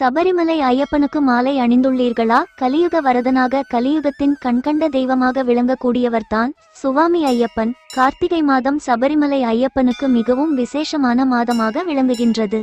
சபரிமலை ஐயப்பனுக்கு மாலை அணிந்துள்ளீர்களா? கலியுக வரதனாக கலியுகத்தின் கண்கண்ட தெய்வமாக விளங்கக்கூடியவர்தான் சுவாமி ஐயப்பன். கார்த்திகை மாதம் சபரிமலை ஐயப்பனுக்கு மிகவும் விசேஷமான மாதமாக விளங்குகின்றது.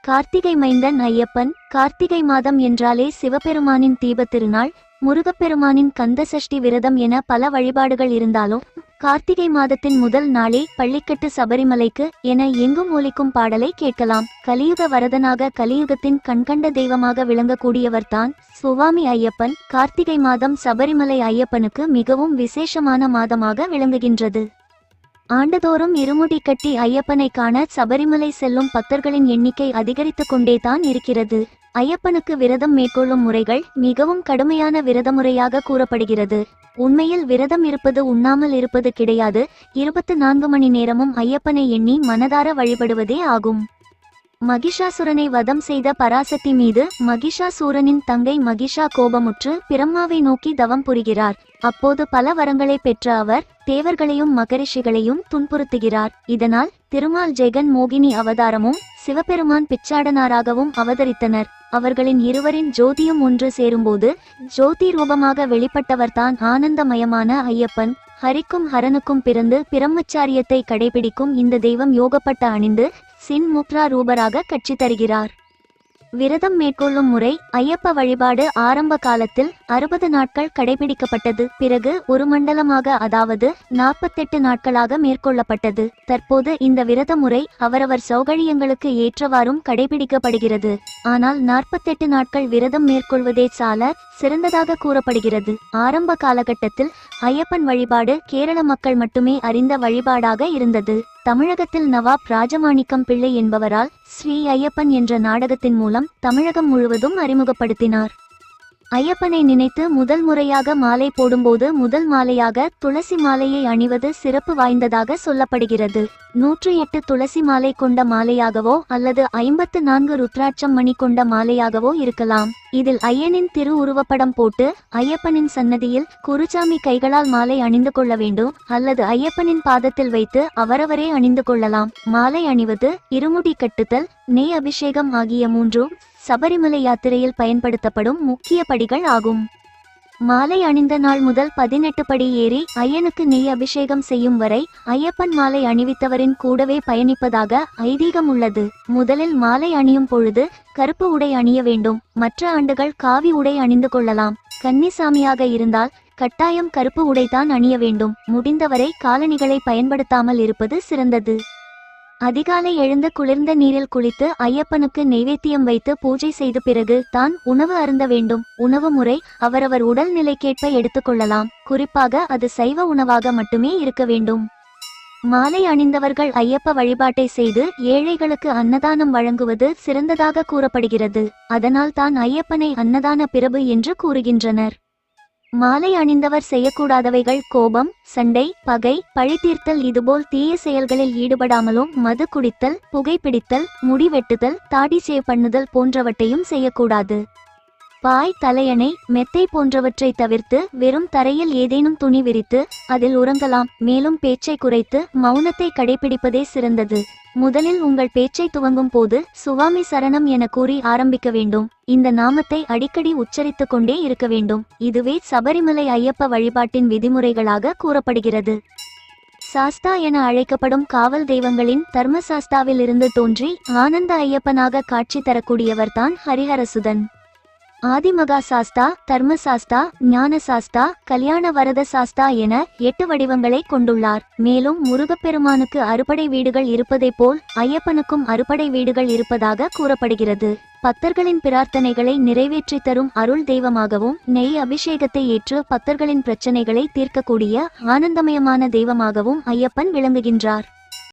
கார்த்திகை மைந்தன் ஐயப்பன். கார்த்திகை மாதம் என்றாலே சிவபெருமானின் தீபத் திருநாள் முருகப்பெருமானின் கந்த சஷ்டி விரதம் என பல வழிபாடுகள் இருந்தாலும் கார்த்திகை மாதத்தின் முதல் நாளே பள்ளிக்கட்டு சபரிமலைக்கு என எங்கும் ஒலிக்கும் பாடலை கேட்கலாம். கலியுக வரதனாக கலியுகத்தின் கண்கண்ட தெய்வமாக விளங்கக்கூடியவர்தான் சுவாமி ஐயப்பன். கார்த்திகை மாதம் சபரிமலை ஐயப்பனுக்கு மிகவும் விசேஷமான மாதமாக விளங்குகின்றது. ஆண்டுதோறும் இருமுடி கட்டி ஐயப்பனை காண சபரிமலை செல்லும் பக்தர்களின் எண்ணிக்கை அதிகரித்துக்கொண்டே தான் இருக்கிறது. ஐயப்பனுக்கு விரதம் மேற்கொள்ளும் முறைகள் மிகவும் கடுமையான விரத முறையாக கூறப்படுகிறது. உண்மையில் விரதம் இருப்பது உண்ணாமல் இருப்பது கிடையாது. இருபத்து நான்கு மணி நேரமும் ஐயப்பனை எண்ணி மனதார வழிபடுவதே ஆகும். மகிஷாசுரனை வதம் செய்த பராசக்தி மீது மகிஷாசூரனின் தங்கை மகிஷா கோபமுற்று பிரம்மாவை நோக்கி தவம் புரிகிறார். அப்போது பல வரங்களை பெற்ற அவர் தேவர்களையும் மகரிஷிகளையும் துன்புறுத்துகிறார். இதனால் திருமால் ஜெகன் மோகினி அவதாரமும் சிவபெருமான் பிச்சாடனாராகவும் அவதரித்தனர். அவர்களின் இருவரின் ஜோதியும் ஒன்று சேரும்போது ஜோதி ரூபமாக வெளிப்பட்டவர்தான் ஆனந்தமயமான ஐயப்பன். ஹரிக்கும் ஹரனுக்கும் பிறந்து பிரம்மச்சாரியத்தை கடைபிடிக்கும் இந்த தெய்வம் யோகப்பட்ட அணிந்து சின் முத்ரா ரூபராக கட்சி தருகிறார். விரதம் மேற்கொள்ளும் முறை ஐயப்ப வழிபாடு ஆரம்ப காலத்தில் அறுபது நாட்கள் கடைபிடிக்கப்பட்டது. பிறகு ஒரு மண்டலமாக அதாவது நாற்பத்தெட்டு நாட்களாக மேற்கொள்ளப்பட்டது. தற்போது இந்த விரத முறை அவரவர் சௌகரியங்களுக்கு ஏற்றவாறும் கடைபிடிக்கப்படுகிறது. ஆனால் நாற்பத்தெட்டு நாட்கள் விரதம் மேற்கொள்வதே சால சிறந்ததாக கூறப்படுகிறது. ஆரம்ப காலகட்டத்தில் ஐயப்பன் வழிபாடு கேரள மக்கள் மட்டுமே அறிந்த வழிபாடாக இருந்தது. தமிழகத்தில் நவாப் ராஜமாணிக்கம் பிள்ளை என்பவரால் ஸ்ரீ ஐயப்பன் என்ற நாடகத்தின் மூலம் தமிழகம் முழுவதும் அறிமுகப்படுத்தினார். ஐயப்பனை நினைத்து முதல் முறையாக மாலை போடும்போது முதல் மாலையாக துளசி மாலையை அணிவது சிறப்பு வாய்ந்ததாக சொல்லப்படுகிறது. நூற்று எட்டு துளசி மாலை கொண்ட மாலையாகவோ அல்லது ஐம்பத்து நான்கு ருத்ராட்சம் மணி கொண்ட மாலையாகவோ இருக்கலாம். இதில் ஐயனின் திரு உருவப்படம் போட்டு ஐயப்பனின் சன்னதியில் குருசாமி கைகளால் மாலை அணிந்து கொள்ள வேண்டும் அல்லது ஐயப்பனின் பாதத்தில் வைத்து அவரவரே அணிந்து கொள்ளலாம். மாலை அணிவது இருமுடி கட்டுதல் நெய் அபிஷேகம் ஆகிய மூன்றும் சபரிமலை யாத்திரையில் பயன்படுத்தப்படும் முக்கிய படிகள் ஆகும். மாலை அணிந்த நாள் முதல் பதினெட்டு படி ஏறி ஐயனுக்கு நெய் அபிஷேகம் செய்யும் வரை ஐயப்பன் மாலை அணிவித்தவரின் கூடவே பயணிப்பதாக ஐதீகம் உள்ளது. முதலில் மாலை அணியும் பொழுது கருப்பு உடை அணிய வேண்டும். மற்ற ஆண்டுகள் காவி உடை அணிந்து கொள்ளலாம். கன்னிசாமியாக இருந்தால் கட்டாயம் கருப்பு உடைதான் அணிய வேண்டும். முடிந்தவரை காலணிகளை பயன்படுத்தாமல் இருப்பது சிறந்தது. அதிகாலை எழுந்து குளிர்ந்த நீரில் குளித்து ஐயப்பனுக்கு நெய்வேத்தியம் வைத்து பூஜை செய்த பிறகு தான் உணவு அருந்த வேண்டும். உணவு முறை அவரவர் உடல் நிலைக்கேற்ப எடுத்துக்கொள்ளலாம் குறிப்பாக அது சைவ உணவாக மட்டுமே இருக்க வேண்டும். மாலை அணிந்தவர்கள் ஐயப்ப வழிபாட்டை செய்து ஏழைகளுக்கு அன்னதானம் வழங்குவது சிறந்ததாக கூறப்படுகிறது. அதனால் தான் ஐயப்பனை அன்னதான பிரபு என்று கூறுகின்றனர். மாலை அணிந்தவர் செய்யக்கூடாதவைகள் கோபம் சண்டை பகை பழித்தீர்த்தல் இதுபோல் தீய செயல்களில் ஈடுபடாமலும் மது குடித்தல் புகைப்பிடித்தல் முடி வெட்டுதல் தாடி சேவ் பண்ணுதல் போன்றவற்றையும் செய்யக்கூடாது. பாய் தலையணை மெத்தை போன்றவற்றை தவிர்த்து வெறும் தரையில் ஏதேனும் துணி விரித்து அதில் உறங்கலாம். மேலும் பேச்சை குறைத்து மௌனத்தை கடைபிடிப்பதே சிறந்தது. முதலில் உங்கள் பேச்சை துவங்கும் போது சுவாமி சரணம் என கூறி ஆரம்பிக்க வேண்டும். இந்த நாமத்தை அடிக்கடி உச்சரித்துக் கொண்டே இருக்க வேண்டும். இதுவே சபரிமலை ஐயப்ப வழிபாட்டின் விதிமுறைகளாக கூறப்படுகிறது. சாஸ்தா என அழைக்கப்படும் காவல் தெய்வங்களின் தர்மசாஸ்தாவில் இருந்து தோன்றி ஆனந்த ஐயப்பனாக காட்சி தரக்கூடியவர்தான் ஹரிஹரசுதன். ஆதிமகா சாஸ்தா தர்மசாஸ்தா ஞான சாஸ்தா கல்யாண வரத சாஸ்தா என எட்டு வடிவங்களை கொண்டுள்ளார். மேலும் முருகப்பெருமானுக்கு அறுபடை வீடுகள் இருப்பதை போல் ஐயப்பனுக்கும் அறுபடை வீடுகள் இருப்பதாக கூறப்படுகிறது. பக்தர்களின் பிரார்த்தனைகளை நிறைவேற்றி தரும் அருள் தெய்வமாகவும் நெய் அபிஷேகத்தை ஏற்று பக்தர்களின் பிரச்சனைகளை தீர்க்கக்கூடிய ஆனந்தமயமான தெய்வமாகவும் ஐயப்பன் விளங்குகின்றார்.